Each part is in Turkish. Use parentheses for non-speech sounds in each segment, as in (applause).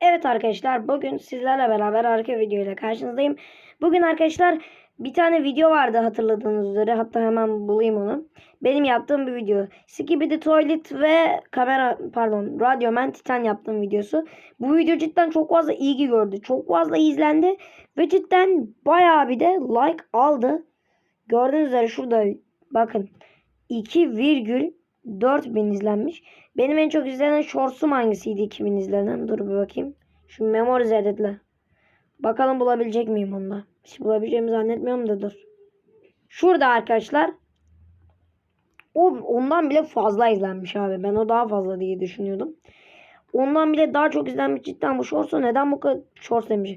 Evet arkadaşlar bugün sizlerle beraber arka video ile karşınızdayım. Bugün arkadaşlar bir tane video vardı hatırladığınız üzere. Hatta hemen bulayım onu. Benim yaptığım bir video. Skibidi Toilet ve kamera pardon radyo Radioman Titan yaptığım videosu. Bu video cidden çok fazla ilgi gördü. Çok fazla izlendi. Ve cidden baya bir de like aldı. Gördüğünüz üzere şurada bakın. 2,2 4000 izlenmiş. Benim en çok izlenen shorts'um hangisiydi 2000 izlenen? Dur bir bakayım. Şu Memories editle. Bakalım bulabilecek miyim onda. Hiç bulabileceğimi zannetmiyorum da dur. Şurada arkadaşlar. O ondan bile fazla izlenmiş abi. Ben o daha fazla diye düşünüyordum. Ondan bile daha çok izlenmiş cidden bu shorts'u neden bu kadar shorts demiş.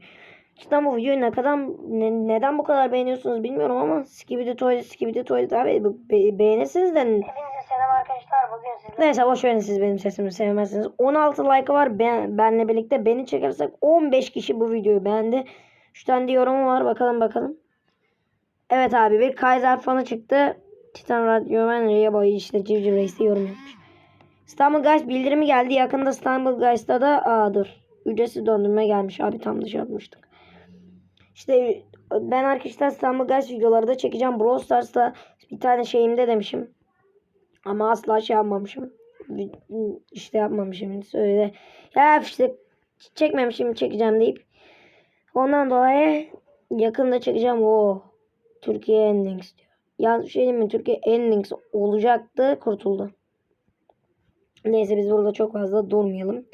Cidden bu videoyu ne kadar ne, neden bu kadar beğeniyorsunuz bilmiyorum ama Skibidi Toilet Skibidi Toilet abi be, beğenirsiniz de. Hepinize selam arkadaşlar. Bugün Neyse boş verin siz benim sesimi sevmezsiniz. 16 like var ben, benle birlikte. Beni çekersek 15 kişi bu videoyu beğendi. Şu tane yorumu var. Bakalım bakalım. Evet abi bir Kaiser fanı çıktı. Titan Radyo Ben Reyabo işte Civciv Reis'te yorum yapmış. İstanbul Guys bildirimi geldi. Yakında İstanbul Guys'ta da aa dur. Ücretsiz döndürme gelmiş abi tam dışı yapmıştık. İşte ben arkadaşlar İstanbul Guys videoları da çekeceğim. Brawl Stars'ta bir tane şeyimde demişim. Ama asla şey yapmamışım. İşte yapmamışım. Öyle. Ya işte çekmemişim çekeceğim deyip. Ondan dolayı yakında çekeceğim. O Türkiye Endings diyor. Yanlış şey mi? Türkiye Endings olacaktı. Kurtuldu. Neyse biz burada çok fazla durmayalım.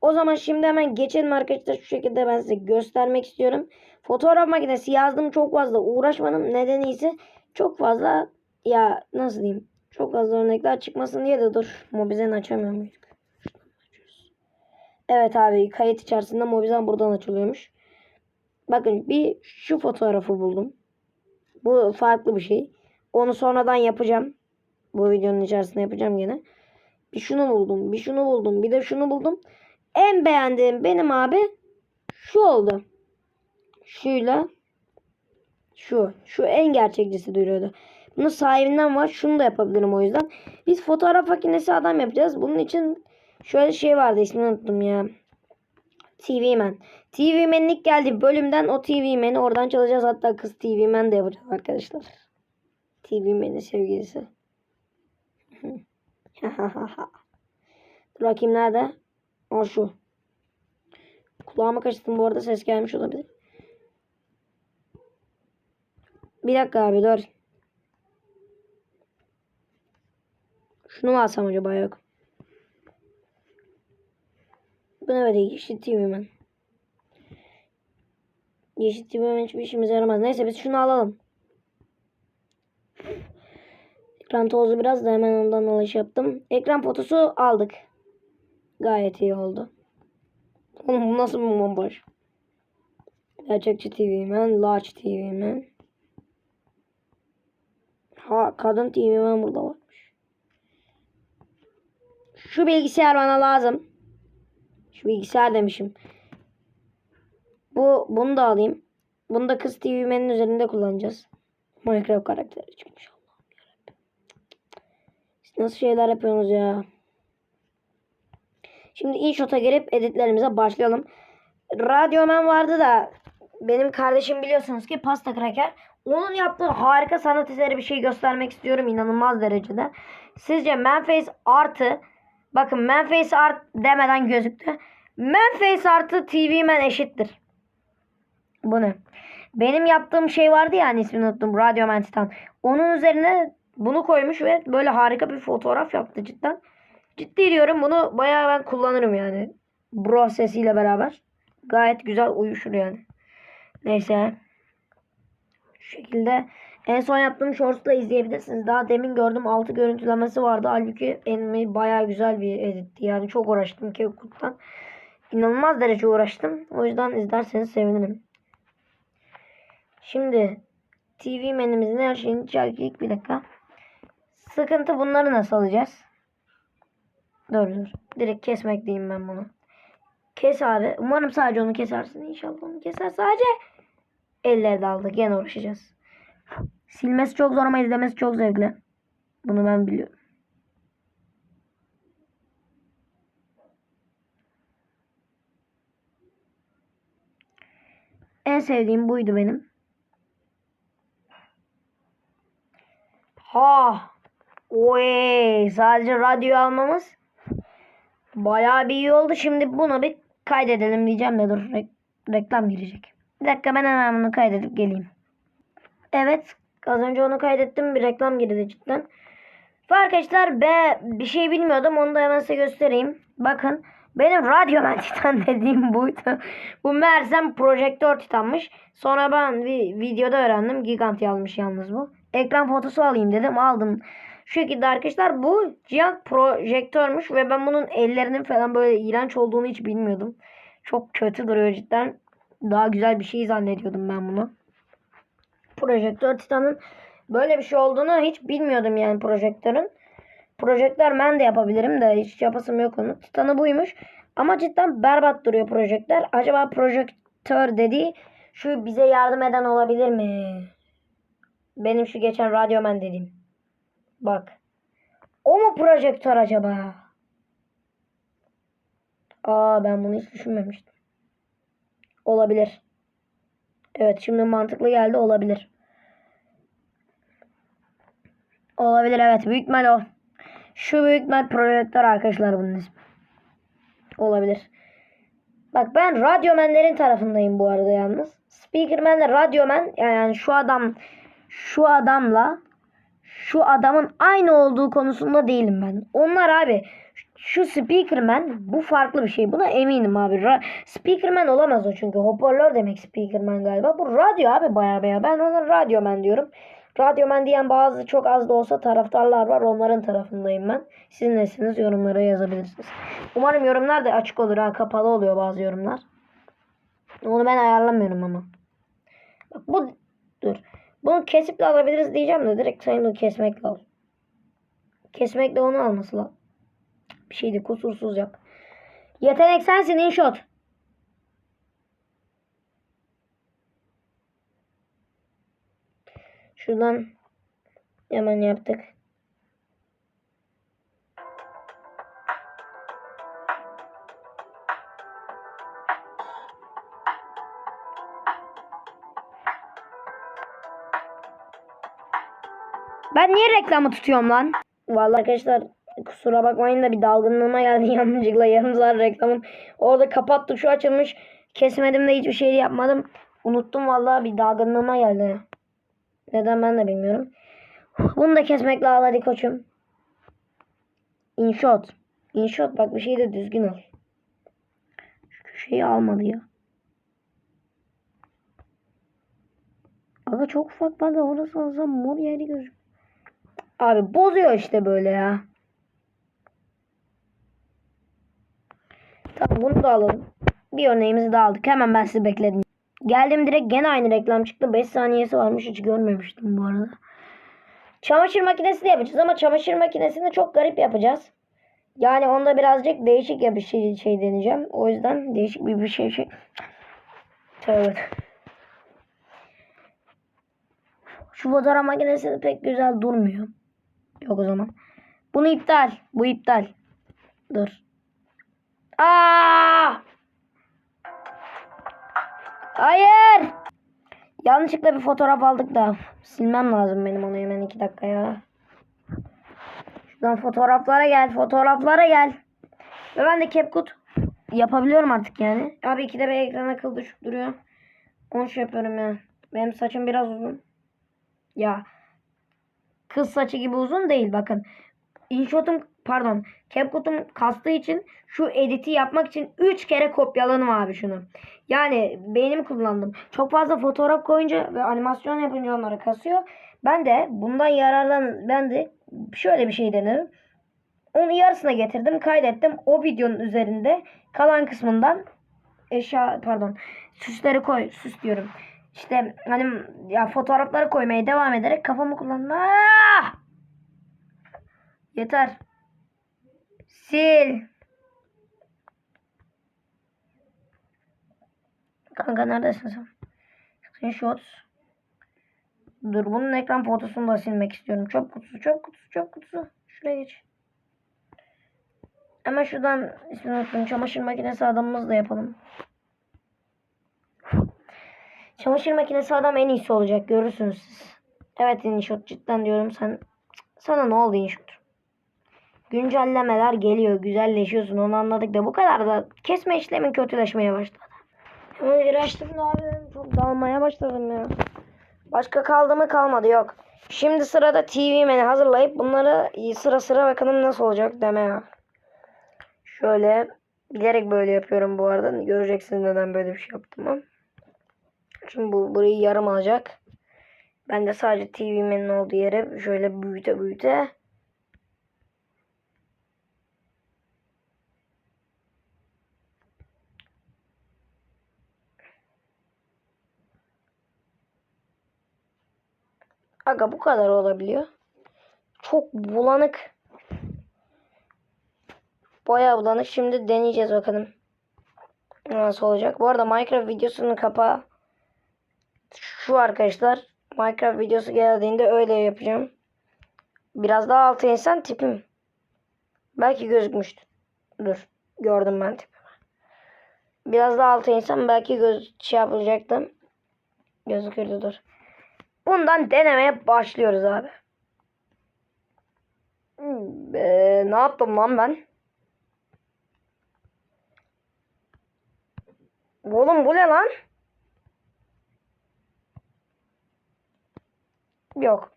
O zaman şimdi hemen geçelim arkadaşlar. Şu şekilde ben size göstermek istiyorum. Fotoğraf makinesi yazdım. Çok fazla uğraşmadım. Nedeni ise çok fazla ya nasıl diyeyim. Çok fazla örnekler çıkmasın diye de dur. Mobizen açamıyor muyuz? Evet abi kayıt içerisinde Mobizen buradan açılıyormuş. Bakın bir şu fotoğrafı buldum. Bu farklı bir şey. Onu sonradan yapacağım. Bu videonun içerisinde yapacağım gene. Bir şunu buldum. Bir şunu buldum. Bir de şunu buldum. En beğendiğim benim abi şu oldu. Şuyla şu. Şu en gerçekçisi duruyordu. Bunun sahibinden var. Şunu da yapabilirim o yüzden. Biz fotoğraf makinesi adam yapacağız. Bunun için şöyle şey vardı ismini unuttum ya. TV Man. TV Man'in ilk geldiği bölümden o TV Man'i oradan çalacağız. Hatta kız TV Man de yapacağız arkadaşlar. TV Man'in sevgilisi. (laughs) Dur bakayım nerede? O şu. Kulağıma kaçtım bu arada ses gelmiş olabilir. Bir dakika abi dur. Şunu mu alsam acaba yok. Bu ne böyle yeşil TV mi? Yeşil TV mi hiçbir işimize yaramaz. Neyse biz şunu alalım. Ekran tozu biraz da hemen ondan alış yaptım. Ekran fotosu aldık. Gayet iyi oldu. Oğlum bu nasıl bir montaj? Gerçekçi TV man, large TV man. Ha kadın TV man burada varmış. Şu bilgisayar bana lazım. Şu bilgisayar demişim. Bu bunu da alayım. Bunu da kız TV Man'in üzerinde kullanacağız. Minecraft karakteri çıkmış Allah'ım nasıl şeyler yapıyorsunuz ya? Şimdi InShot'a girip editlerimize başlayalım. Radyoman vardı da benim kardeşim biliyorsunuz ki pasta kraker. Onun yaptığı harika sanat eseri bir şey göstermek istiyorum inanılmaz derecede. Sizce Manface artı bakın Manface art demeden gözüktü. Manface artı TV Man eşittir. Bu ne? Benim yaptığım şey vardı ya hani ismini unuttum. Radyo Man Titan. Onun üzerine bunu koymuş ve böyle harika bir fotoğraf yaptı cidden. Ciddi diyorum bunu bayağı ben kullanırım yani. Bro sesiyle beraber. Gayet güzel uyuşur yani. Neyse. Şu şekilde en son yaptığım shorts'ta izleyebilirsiniz. Daha demin gördüm 6 görüntülemesi vardı. Halbuki en bayağı güzel bir editti. Yani çok uğraştım Kevkut'tan. İnanılmaz derece uğraştım. O yüzden izlerseniz sevinirim. Şimdi TV menümüzün her şeyini çektik. Bir dakika. Sıkıntı bunları nasıl alacağız? Dur dur. Direkt kesmek diyeyim ben bunu. Kes abi. Umarım sadece onu kesersin. İnşallah onu keser. Sadece elleri daldı. Gene uğraşacağız. Silmesi çok zor ama izlemesi çok zevkli. Bunu ben biliyorum. en sevdiğim buydu benim. Ha. Oy, sadece radyo almamız bayağı bir iyi oldu. Şimdi bunu bir kaydedelim diyeceğim de dur re- reklam girecek. Bir dakika ben hemen bunu kaydedip geleyim. Evet az önce onu kaydettim bir reklam girdi cidden. Ve arkadaşlar be bir şey bilmiyordum onu da hemen size göstereyim. Bakın benim radyomen titan (laughs) dediğim buydu. Bu meğersem projektör titanmış. Sonra ben bir videoda öğrendim. Gigant yazmış yalnız bu. Ekran fotosu alayım dedim aldım. Şu şekilde arkadaşlar bu Gigant projektörmüş ve ben bunun ellerinin falan böyle iğrenç olduğunu hiç bilmiyordum. Çok kötü duruyor cidden. Daha güzel bir şey zannediyordum ben bunu. Projektör Titan'ın böyle bir şey olduğunu hiç bilmiyordum yani projektörün. Projektör ben de yapabilirim de hiç yapasım yok onu. Titan'ı buymuş. Ama cidden berbat duruyor projektör. Acaba projektör dediği şu bize yardım eden olabilir mi? Benim şu geçen radyomen dediğim. Bak. O mu projektör acaba? Aa ben bunu hiç düşünmemiştim. Olabilir. Evet şimdi mantıklı geldi olabilir. Olabilir evet büyük ihtimal o. Şu büyük ihtimal projektör arkadaşlar bunun ismi. Olabilir. Bak ben radyomenlerin tarafındayım bu arada yalnız. Speakerman'le radyomen yani şu adam şu adamla şu adamın aynı olduğu konusunda değilim ben. Onlar abi şu speakerman bu farklı bir şey. Buna eminim abi. Ra- speakerman olamaz o çünkü. Hoparlör demek speakerman galiba. Bu radyo abi baya baya. Ben ona radyoman diyorum. Radyoman diyen bazı çok az da olsa taraftarlar var. Onların tarafındayım ben. Siz nesiniz yorumlara yazabilirsiniz. Umarım yorumlar da açık olur. Ha, kapalı oluyor bazı yorumlar. Onu ben ayarlamıyorum ama. Bak bu dur. Bunu kesip de alabiliriz diyeceğim de direkt sayın bunu kesmekle al. Kesmekle onu alması lazım. Bir şeydi kusursuz yap. Yetenek sensin InShot. Şuradan hemen yaptık. Ben niye reklamı tutuyorum lan? Vallahi arkadaşlar kusura bakmayın da bir dalgınlığıma geldi (laughs) yanlışlıkla yarım saat reklamın. Orada kapattım şu açılmış. Kesmedim de hiçbir şey yapmadım. Unuttum vallahi bir dalgınlığıma geldi. Neden ben de bilmiyorum. Bunu da kesmekle al hadi koçum. InShot. InShot bak bir şey de düzgün al. Şu köşeyi almadı ya. Aga çok ufak ben de orası alsam mor yeri gözüm. Abi bozuyor işte böyle ya. Tamam bunu da alalım. Bir örneğimizi daha aldık. Hemen ben sizi bekledim. Geldim direkt gene aynı reklam çıktı. 5 saniyesi varmış. Hiç görmemiştim bu arada. Çamaşır makinesi de yapacağız ama çamaşır makinesini çok garip yapacağız. Yani onda birazcık değişik bir şey, şey deneyeceğim. O yüzden değişik bir, bir şey şey. Tövbe. Şu fotoğraf makinesi pek güzel durmuyor. Yok o zaman. Bunu iptal. Bu iptal. Dur. Aa! Hayır. Yanlışlıkla bir fotoğraf aldık da silmem lazım benim onu hemen iki dakika ya. Şuradan fotoğraflara gel, fotoğraflara gel. Ve ben de CapCut yapabiliyorum artık yani. Abi ikide bir ekran akıl düşüp duruyor. Onu şey yapıyorum ya. Benim saçım biraz uzun. Ya kız saçı gibi uzun değil bakın. InShot'um pardon CapCut'um kastığı için şu editi yapmak için 3 kere kopyaladım abi şunu. Yani benim kullandım. Çok fazla fotoğraf koyunca ve animasyon yapınca onları kasıyor. Ben de bundan yararlan ben de şöyle bir şey denerim. Onu yarısına getirdim, kaydettim. O videonun üzerinde kalan kısmından eşya pardon süsleri koy, süs diyorum. İşte hani ya fotoğrafları koymaya devam ederek kafamı kullanma. Ah! Yeter. Sil. Kanka neredesin sen? Screenshots. Dur bunun ekran fotosunu da silmek istiyorum. Çöp kutusu, çöp kutusu, çöp kutusu. Şuraya geç. Hemen şuradan ismini unuttum. Çamaşır makinesi adamımızı da yapalım. Çamaşır makinesi adam en iyisi olacak. Görürsünüz siz. Evet InShot cidden diyorum sen. Sana ne oldu InShot? Güncellemeler geliyor. Güzelleşiyorsun. Onu anladık da bu kadar da kesme işlemin kötüleşmeye başladı. Hemen da abi. Çok dalmaya başladım ya. Başka kaldı mı kalmadı yok. Şimdi sırada TV Man'i hazırlayıp bunları sıra sıra bakalım nasıl olacak demeye. Şöyle bilerek böyle yapıyorum bu arada. Göreceksiniz neden böyle bir şey yaptım. Şimdi bu burayı yarım alacak. Ben de sadece TV Man'in olduğu yere şöyle büyüte büyüte Aga bu kadar olabiliyor. Çok bulanık. Bayağı bulanık. Şimdi deneyeceğiz bakalım. Nasıl olacak. Bu arada Minecraft videosunun kapağı şu arkadaşlar. Minecraft videosu geldiğinde öyle yapacağım. Biraz daha altı insan tipim. Belki gözükmüştü. Dur. Gördüm ben tipimi. Biraz daha altı insan belki göz şey yapılacaktım. Gözükürdü dur. Bundan denemeye başlıyoruz abi. Ee, ne yaptım lan ben? Oğlum bu ne lan? Yok.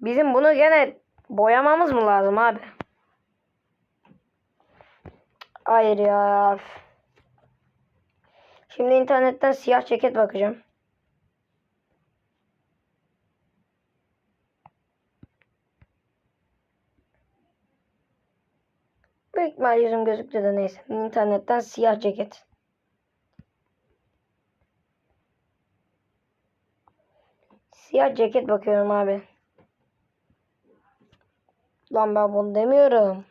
Bizim bunu gene boyamamız mı lazım abi? Hayır ya. Şimdi internetten siyah ceket bakacağım. Büyük ihtimal yüzüm gözüktü de neyse. İnternetten siyah ceket. Siyah ceket bakıyorum abi. Lan ben bunu demiyorum.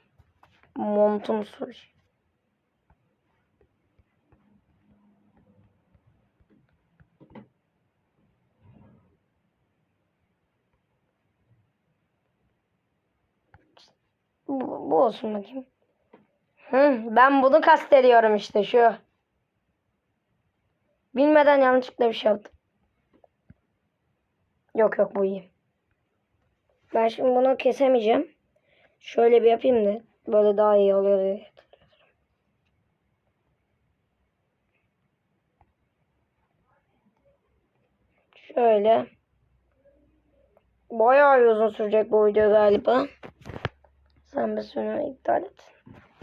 Montum soru. Bu, bu olsun bakayım. Ben bunu kastediyorum işte şu. Bilmeden yanlışlıkla bir şey yaptım. Yok yok bu iyi. Ben şimdi bunu kesemeyeceğim. Şöyle bir yapayım da böyle daha iyi oluyor diye. Şöyle. Bayağı uzun sürecek bu video galiba. Sen bir sonra iptal et.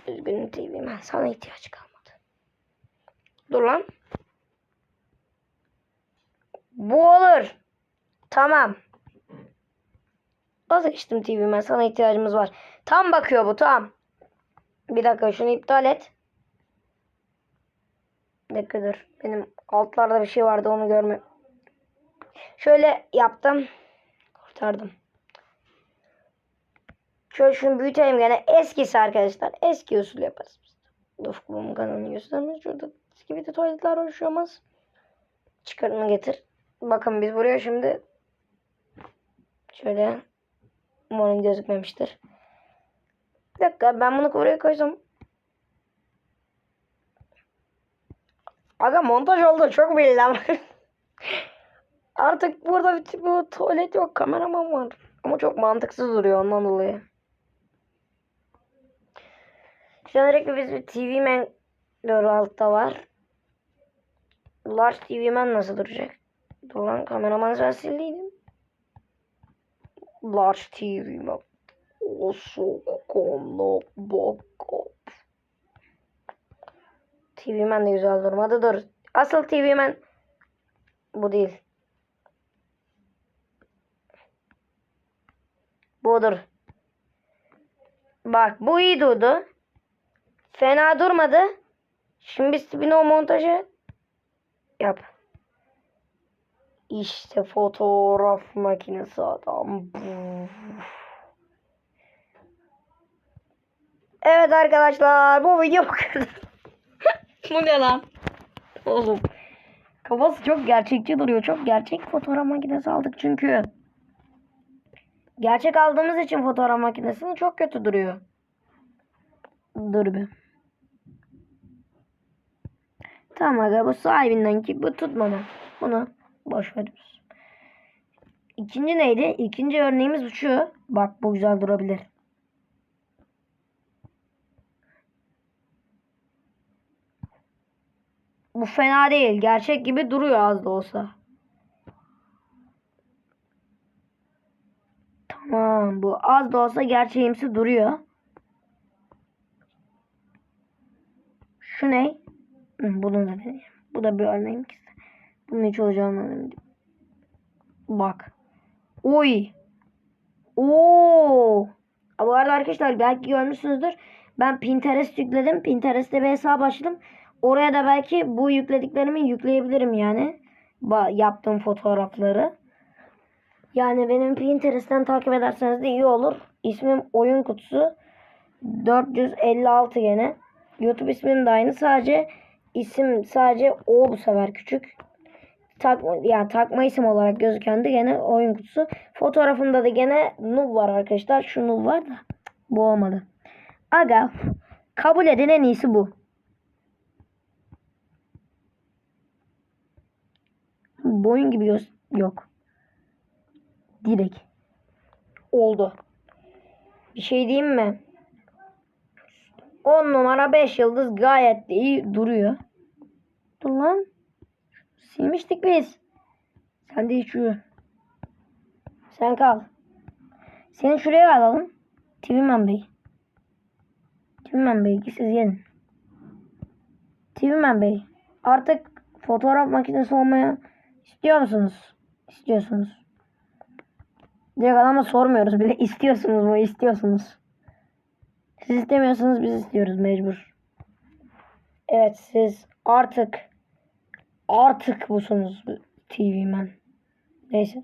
Üzgünüm TV ben sana ihtiyaç kalmadı. Dur lan. Bu olur. Tamam. Vazgeçtim TV ben sana ihtiyacımız var. Tam bakıyor bu tam. Bir dakika şunu iptal et. Bir dakika dur. Benim altlarda bir şey vardı onu görme. Şöyle yaptım. Kurtardım. Şöyle şunu büyütelim gene. Eskisi arkadaşlar. Eski usul yaparız biz. Ufkumun kanalını göstermiş. Şurada gibi de tuvaletler oluşuyormaz. Çıkarını getir. Bakın biz buraya şimdi şöyle umarım gözükmemiştir. Bir dakika ben bunu buraya koysam. Aga montaj oldu çok belli (laughs) ama. Artık burada bir bu tuvalet yok kameraman var. Ama çok mantıksız duruyor ondan dolayı. Şu an biz bir TV Man doğru altta var. Large TV Man nasıl duracak? Dur lan kameramanı sen sildiydim. Large TV Man. O sokono boko. TV Man de güzel durmadı. Dur. Asıl TV Man bu değil. Budur. Bak bu iyi durdu. Fena durmadı. Şimdi biz tipine o montajı yap. İşte fotoğraf makinesi adam. Evet arkadaşlar bu video bu kadar. (laughs) bu ne lan? Oğlum. Kafası çok gerçekçi duruyor. Çok gerçek fotoğraf makinesi aldık çünkü. Gerçek aldığımız için fotoğraf makinesinin çok kötü duruyor. Dur bir. Tamam aga bu sahibinden ki bu tutmadı. Bunu boş veriyoruz. İkinci neydi? İkinci örneğimiz şu. Bak bu güzel durabilir. Bu fena değil. Gerçek gibi duruyor az da olsa. Tamam bu az da olsa gerçeğimsi duruyor. Şu ne? Bunu da deneyeyim. Bu da bir örneğim ki. Bunun hiç olacağını anlamadım. Bak. Oy. Oo. Bu arada arkadaşlar belki görmüşsünüzdür. Ben Pinterest yükledim. Pinterest'te bir hesap açtım. Oraya da belki bu yüklediklerimi yükleyebilirim yani. Ba yaptığım fotoğrafları. Yani benim Pinterest'ten takip ederseniz de iyi olur. İsmim Oyun Kutusu. 456 gene. YouTube ismim de aynı. Sadece isim sadece O bu sefer küçük. Tak, yani takma isim olarak gözüken de gene oyun kutusu. Fotoğrafımda da gene Nub var arkadaşlar. Şu Nub var da bu olmadı. Aga kabul edin en iyisi bu. Boyun gibi göz yok. Direkt. Oldu. Bir şey diyeyim mi? 10 numara 5 yıldız gayet iyi duruyor. Dur lan. Silmiştik biz. Sen de hiç uyu. Sen kal. Seni şuraya alalım. Tivimen Bey. Tivimen Bey siz gelin. Tivimen Bey. Artık fotoğraf makinesi olmaya istiyor musunuz? İstiyorsunuz. Direkt adama sormuyoruz bile. (laughs) İstiyorsunuz mu? İstiyorsunuz. Siz istemiyorsanız biz istiyoruz mecbur. Evet siz artık artık busunuz TV man. Neyse.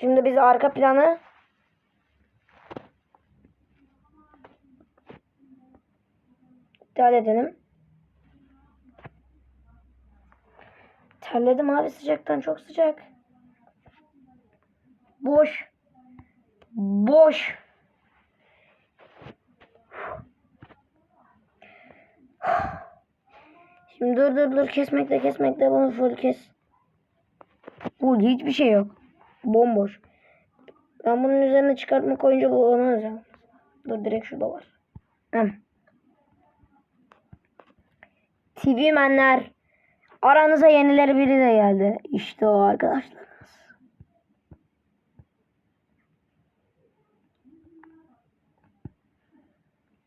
Şimdi biz arka planı iptal edelim. Terledim abi sıcaktan çok sıcak. Boş. Boş. Şimdi dur dur dur kesmekle kesmekle bunu full kes. Full hiçbir şey yok. Bomboş. Ben bunun üzerine çıkartma koyunca bu onu. Dur direkt şurada var. Hem. TV menler. Aranıza yenileri biri de geldi. İşte o arkadaşlar.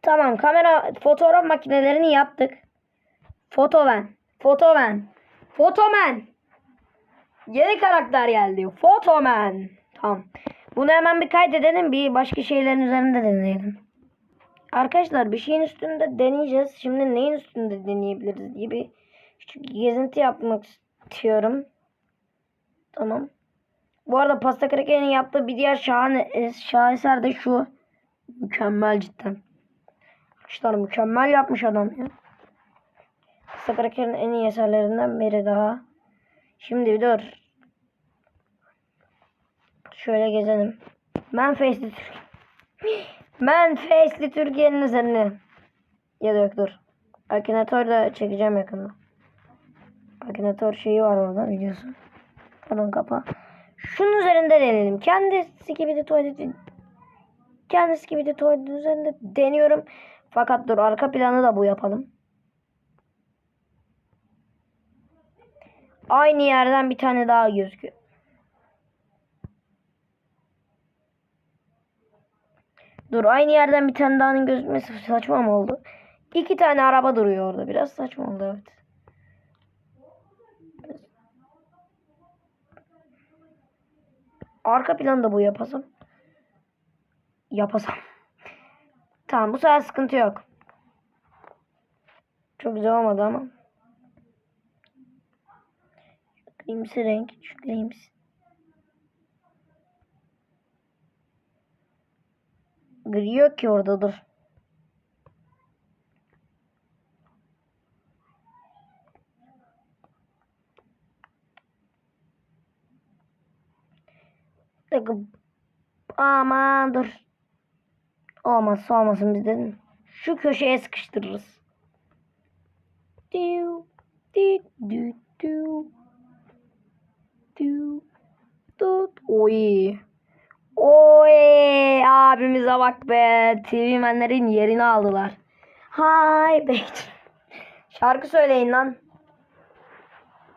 Tamam kamera fotoğraf makinelerini yaptık. Fotoven. Fotoven. Fotomen. Yeni karakter geldi. Fotomen. Tamam. Bunu hemen bir kaydedelim. Bir başka şeylerin üzerinde deneyelim. Arkadaşlar bir şeyin üstünde deneyeceğiz. Şimdi neyin üstünde deneyebiliriz diye bir küçük gezinti yapmak istiyorum. Tamam. Bu arada pasta krakerin yaptığı bir diğer şahane, şaheser de şu. Mükemmel cidden. Arkadaşlar mükemmel yapmış adam ya. Krakerin en iyi eserlerinden biri daha. Şimdi bir dur. Şöyle gezelim. Ben Face'li. (gasps) Ben Face'li Türkiye'nin üzerine. Ya da yok dur. Akinator da çekeceğim yakında. Akinator şeyi var orada videosu. Pardon kapa. Şunun üzerinde deneyelim. Kendisi gibi de tuvaleti kendisi gibi de tuvaletin üzerinde deniyorum. Fakat dur arka planı da bu yapalım. Aynı yerden bir tane daha gözüküyor. Dur aynı yerden bir tane dağının gözükmesi saçma mı oldu? İki tane araba duruyor orada. Biraz saçma oldu evet. Arka planı da bu yapasam. Yapasam. Tamam bu sefer sıkıntı yok. Çok güzel olmadı ama. Grimsi renk. Şu grimsi. Gri yok ki orada dur. Dakika. Aman dur. Olmazsa olmasın biz dedim. Şu köşeye sıkıştırırız. Diu, di, du, du. Oy. Oy abimize bak be. TV menlerin yerini aldılar. Hay be. Şarkı söyleyin lan.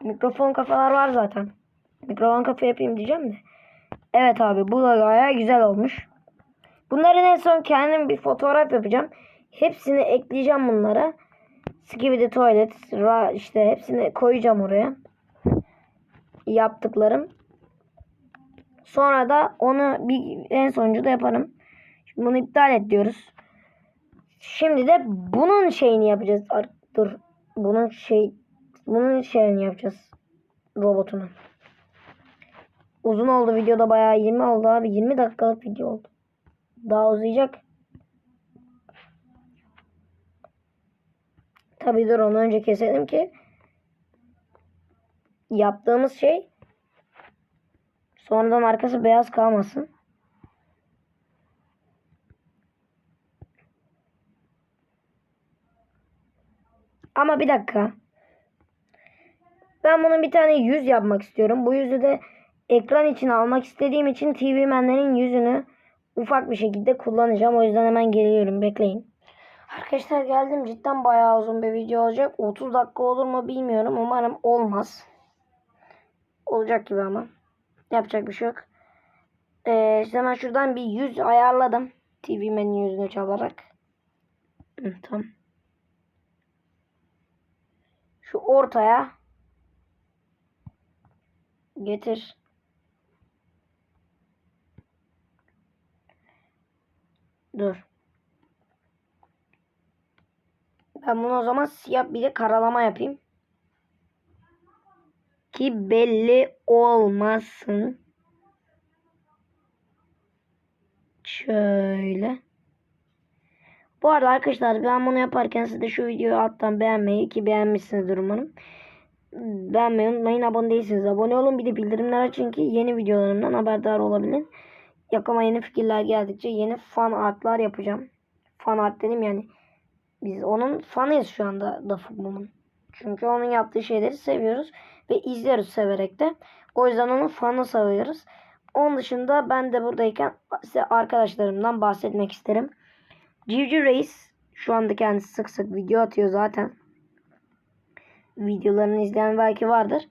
Mikrofon kafalar var zaten. Mikrofon kafa yapayım diyeceğim de. Evet abi bu da gayet güzel olmuş. Bunların en son kendim bir fotoğraf yapacağım. Hepsini ekleyeceğim bunlara. Skibidi Toilet işte hepsini koyacağım oraya. Yaptıklarım. Sonra da onu bir en sonuncu da yaparım. Şimdi bunu iptal et diyoruz. Şimdi de bunun şeyini yapacağız. Dur. Bunun şey bunun şeyini yapacağız. Robotunu. Uzun oldu videoda bayağı 20 oldu abi. 20 dakikalık video oldu. Daha uzayacak. Tabii dur onu önce keselim ki yaptığımız şey sonradan arkası beyaz kalmasın. Ama bir dakika. Ben bunun bir tane yüz yapmak istiyorum. Bu yüzü de ekran için almak istediğim için TV menlerin yüzünü ufak bir şekilde kullanacağım. O yüzden hemen geliyorum. Bekleyin. Arkadaşlar geldim. Cidden bayağı uzun bir video olacak. 30 dakika olur mu bilmiyorum. Umarım olmaz. Olacak gibi ama. Yapacak bir şey yok. Ee, işte hemen şuradan bir yüz ayarladım. TV menü yüzünü çalarak. Hı, tamam. Şu ortaya getir. Dur. Ben bunu o zaman siyah bir de karalama yapayım. Ki belli olmasın. Şöyle. Bu arada arkadaşlar ben bunu yaparken siz de şu videoyu alttan beğenmeyi ki beğenmişsinizdir umarım. Beğenmeyi unutmayın. Abone değilsiniz. Abone olun. Bir de bildirimler açın ki yeni videolarımdan haberdar olabilin. Yakama yeni fikirler geldikçe yeni fan artlar yapacağım. Fan art dedim yani. Biz onun fanıyız şu anda Dafukbum'un. Çünkü onun yaptığı şeyleri seviyoruz. Ve izliyoruz severek de. O yüzden onun fanı sayıyoruz. Onun dışında ben de buradayken size arkadaşlarımdan bahsetmek isterim. Civciv Reis şu anda kendisi sık sık video atıyor zaten. Videolarını izleyen belki vardır.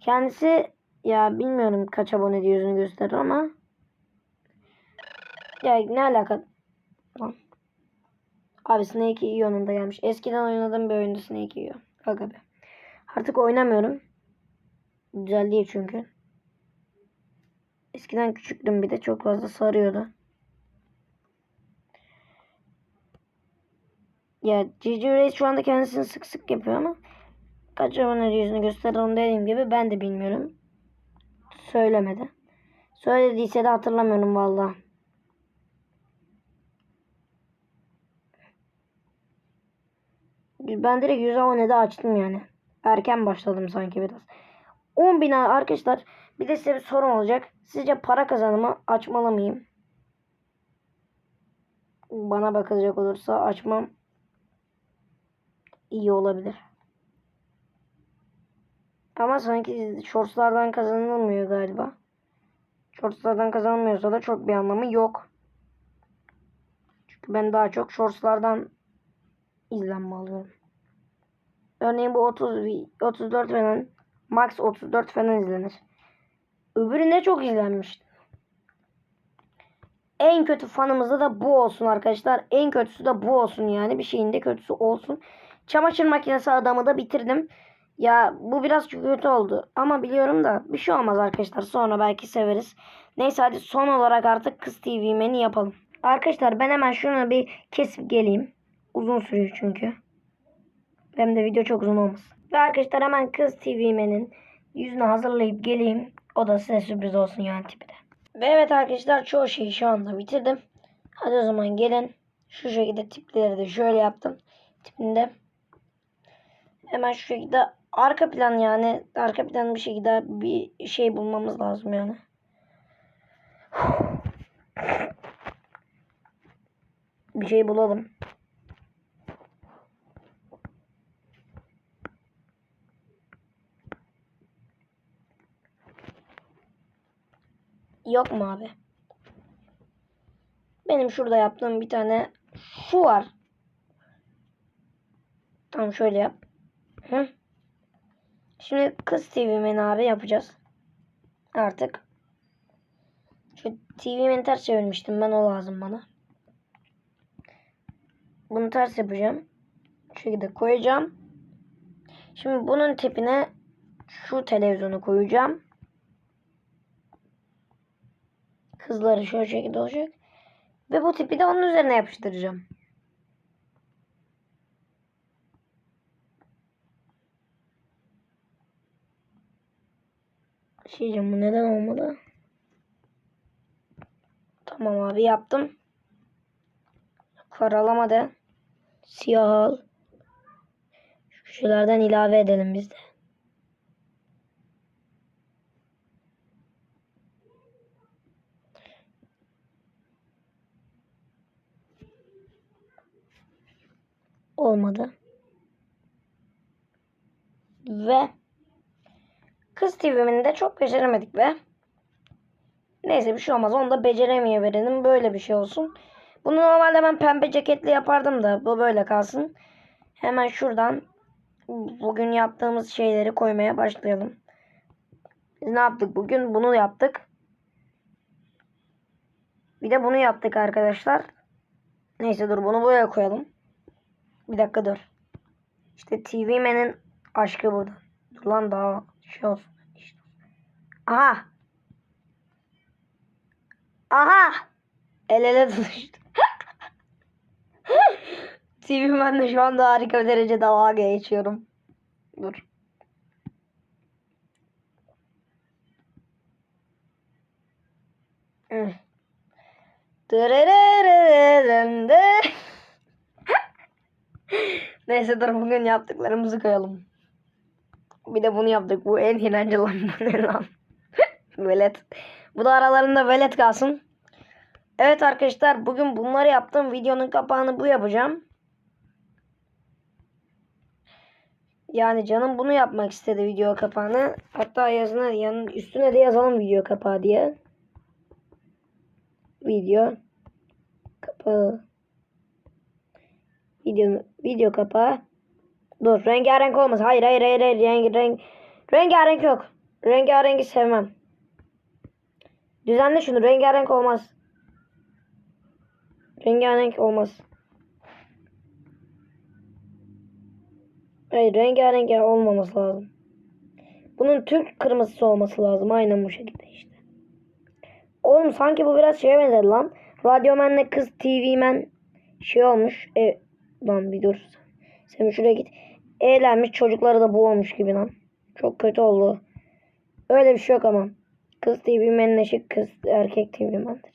Kendisi ya bilmiyorum kaç abone diye yüzünü gösterir ama ya ne alaka. Abi Snake Io'nun da gelmiş. Eskiden oynadığım bir oyundu Snake Io. Aga be. Artık oynamıyorum. Güzel değil çünkü. Eskiden küçüktüm bir de çok fazla sarıyordu. Ya Cici Reis şu anda kendisini sık sık yapıyor ama kaç abone yüzünü gösterir onu dediğim gibi ben de bilmiyorum. Söylemedi. Söylediyse de hatırlamıyorum vallahi. Ben direkt 100 abonede açtım yani. Erken başladım sanki biraz. 10 bin arkadaşlar bir de size bir sorum olacak. Sizce para kazanımı açmalı mıyım? Bana bakılacak olursa açmam iyi olabilir. Ama sanki shortslardan kazanılmıyor galiba. Shortslardan kazanılmıyorsa da çok bir anlamı yok. Çünkü ben daha çok shortslardan izlenme alıyorum. Örneğin bu 30 vi- 34 falan max 34 falan izlenir. Öbürü ne çok izlenmişti. En kötü fanımızda da bu olsun arkadaşlar. En kötüsü de bu olsun yani. Bir şeyin de kötüsü olsun. Çamaşır makinesi adamı da bitirdim. Ya bu biraz kötü oldu. Ama biliyorum da bir şey olmaz arkadaşlar. Sonra belki severiz. Neyse hadi son olarak artık Kız TV meni yapalım. Arkadaşlar ben hemen şunu bir kesip geleyim. Uzun sürüyor çünkü. Hem de video çok uzun olmasın. Ve arkadaşlar hemen Kız TV menin yüzünü hazırlayıp geleyim. O da size sürpriz olsun yani tipi de. Ve evet arkadaşlar çoğu şeyi şu anda bitirdim. Hadi o zaman gelin. Şu şekilde tipleri de şöyle yaptım. Tipinde. Hemen şu şekilde arka plan yani arka plan bir şekilde bir şey bulmamız lazım yani. Bir şey bulalım. Yok mu abi? Benim şurada yaptığım bir tane şu var. Tamam şöyle yap. Hı. Şimdi kız TV men abi yapacağız. Artık. Şu TV meni ters çevirmiştim ben o lazım bana. Bunu ters yapacağım. Şu şekilde koyacağım. Şimdi bunun tipine şu televizyonu koyacağım. Kızları şu şekilde olacak. Ve bu tipi de onun üzerine yapıştıracağım. Şey diyeceğim bu neden olmadı? Tamam abi yaptım. Karalamadı. Siyah al. Şu ilave edelim biz de. Olmadı. Ve kız TV'mini de çok beceremedik be. Neyse bir şey olmaz. Onu da beceremeye verelim. Böyle bir şey olsun. Bunu normalde ben pembe ceketli yapardım da bu böyle kalsın. Hemen şuradan bugün yaptığımız şeyleri koymaya başlayalım. Biz ne yaptık bugün? Bunu yaptık. Bir de bunu yaptık arkadaşlar. Neyse dur bunu buraya koyalım. Bir dakika dur. İşte TV Man'in aşkı burada. Dur lan daha şey olsun. İşte. Aha. Aha. El ele tutuştu. (laughs) TV Man'le şu anda harika bir derecede dalga geçiyorum. Dur. Hı. Neyse dur bugün yaptıklarımızı koyalım. Bir de bunu yaptık. Bu en eğlenceli lan. Bu lan? velet. Bu da aralarında velet kalsın. Evet arkadaşlar bugün bunları yaptım. Videonun kapağını bu yapacağım. Yani canım bunu yapmak istedi video kapağını. Hatta yazına yan üstüne de yazalım video kapağı diye. Video kapağı. Video video kapağı. Dur rengarenk olmaz. Hayır hayır hayır, hayır. Renk, renk, rengarenk yok. Rengarengi sevmem. Düzenle şunu rengarenk olmaz. Rengarenk olmaz. Hayır rengarenk olmaması lazım. Bunun Türk kırmızısı olması lazım. Aynen bu şekilde işte. Oğlum sanki bu biraz şeye benzedi lan. Radyomenle kız TV men şey olmuş. E, lan bir dur. Sen şuraya git. Eğlenmiş çocukları da bu olmuş gibi lan. Çok kötü oldu. Öyle bir şey yok ama. Kız TV men'in eşi kız erkek TV men'dir.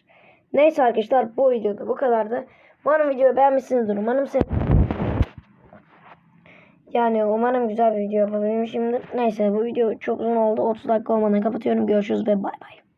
Neyse arkadaşlar bu videoda bu kadardı. Umarım videoyu beğenmişsinizdir. Umarım sen yani umarım güzel bir video yapabilmişimdir. Neyse bu video çok uzun oldu. 30 dakika olmadan kapatıyorum. Görüşürüz ve bay bay.